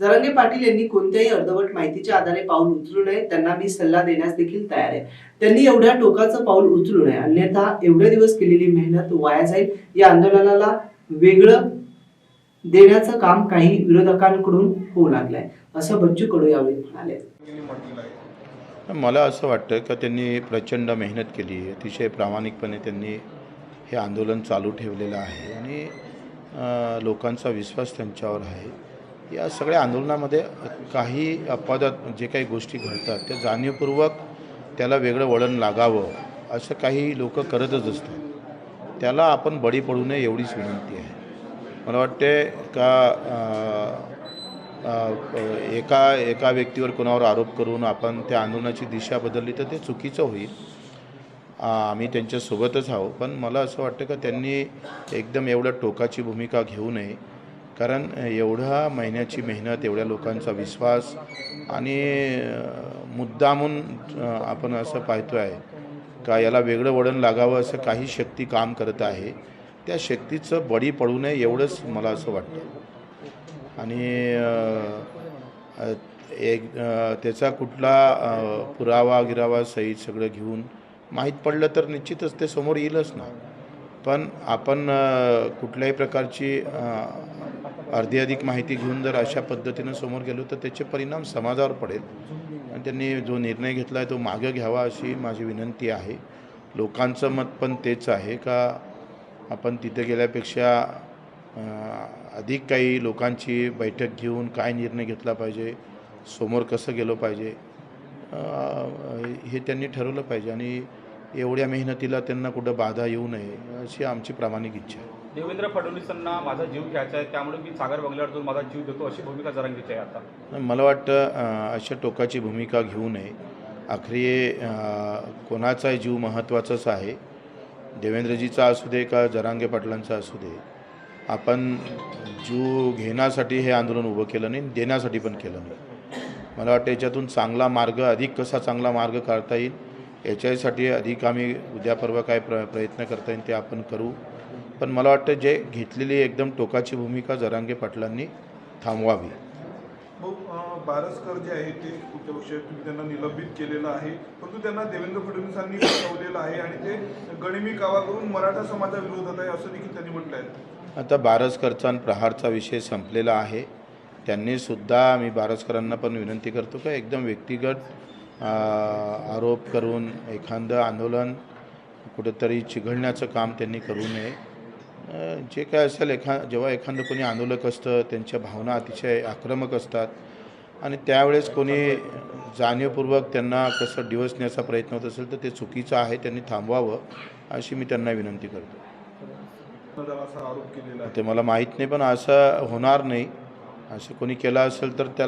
जरांगे पाटील यांनी कोणत्याही अर्धवट माहितीच्या आधारे पाऊल उचलू नये. त्यांना मी सल्ला देण्यास देखील तयार आहे. त्यांनी एवढ्या टोकाचं पाऊल उचलू नये. अन्यथा एवढे दिवस केलेली मेहनत वाया जाईल. या आंदोलनाला वेगळं देण्याचं काम काही विरोधकांकडून होऊ लागलंय. असं बच्चू कडू यावेळी म्हणाले. मला असं वाटतं का त्यांनी प्रचंड मेहनत केली आहे. अतिशय प्रामाणिकपणे त्यांनी हे आंदोलन चालू ठेवलेलं आहे. आणि लोकांचा विश्वास त्यांच्यावर आहे. या सगळ्या आंदोलनामध्ये काही अपवादात जे काही गोष्टी घडतात त्या जाणीवपूर्वक त्याला वेगळं वळण लागावं असं काही लोक करतच असतात. त्याला आपण बळी पडू नये एवढीच विनंती आहे. मला वाटते का एका एका व्यक्तीवर कोणावर आरोप करून आपण त्या आंदोलनाची दिशा बदलली तर ते चुकीचं होईल. आम्ही त्यांच्यासोबतच आहो पण मला असं वाटतं का त्यांनी एकदम एवढं टोकाची भूमिका घेऊ नये. कारण एवढ्या महिन्याची मेहनत एवढ्या लोकांचा विश्वास आणि मुद्दामून आपण असं पाहतो आहे का याला वेगळं वळण लागावं असं काही शक्ती काम करत आहे. त्या शक्तीचं बळी पडू नये एवढंच मला असं वाटतं. आणि एक त्याचा कुठला पुरावा गिरावा सहित सगळं घेऊन माहीत पडलं तर निश्चितच ते समोर येईलच ना. पण आपण कुठल्याही प्रकारची अर्धी अधिक माहिती घेऊन जर अशा पद्धतीनं समोर गेलो तर त्याचे परिणाम समाजावर पडेल. आणि त्यांनी जो निर्णय घेतला आहे तो मागं घ्यावा अशी माझी विनंती आहे. लोकांचं मत पण तेच आहे का आपण तिथे गेल्यापेक्षा अधिक काही लोकांची बैठक घेऊन काय निर्णय घेतला पाहिजे समोर कसं गेलो पाहिजे हे त्यांनी ठरवलं पाहिजे. आणि एवढ्या मेहनतीला त्यांना कुठं बाधा येऊ नये अशी आमची प्रामाणिक इच्छा आहे. देवेंद्र फडणवीसांना माझा जीव घ्यायचा आहे त्यामुळे मी सागर बंगल्यावर जाऊन माझा जीव देतो अशी भूमिका जरांगीची आहे आता. मला वाटतं अशा टोकाची भूमिका घेऊ नये. आखरी कोणाचाही जीव महत्त्वाचाच आहे. देवेंद्रजीचा असू दे का जरांगे पाटलांचा असू दे आपण जीव घेण्यासाठी हे आंदोलन उभं केलं नाही देण्यासाठी पण केलं नाही. मला वाटतं याच्यातून चांगला मार्ग अधिक कसा चांगला मार्ग काढता येईल याच्यासाठी अधिक आम्ही उद्या परवा काय प्र प्रयत्न करता येईल ते आपण करू. पण मला वाटतं जे घेतलेली एकदम टोकाची भूमिका जरांगे पाटलांनी थांबवावी. बारसकर जे आहे ते तुम्ही त्यांना निलंबित केलेलं आहे परंतु त्यांना देवेंद्र फडणवीसांनी फसवलेलं आहे आणि ते गणिमी कावा करून मराठा समाजाविरोधात आहे असं देखील त्यांनी म्हटलं आहे आता बारसकरचा आणि प्रहारचा विषय संपलेला आहे. त्यांनी सुद्धा मी बारसकरांना पण विनंती करतो का एकदम व्यक्तिगत आरोप करून एखादं आंदोलन कुठंतरी चिघळण्याचं काम त्यांनी करू नये. जे काय असेल एखा जेव्हा एखादं कोणी आंदोलक असतं त्यांच्या भावना अतिशय आक्रमक असतात. आणि त्यावेळेस कोणी जाणीवपूर्वक त्यांना कसं डिवसण्याचा प्रयत्न होत असेल तर ते चुकीचं आहे त्यांनी थांबवावं अशी मी त्यांना विनंती करतो. ते मला माहीत नाही पण असं होणार नाही. असं कोणी केलं असेल तर त्याला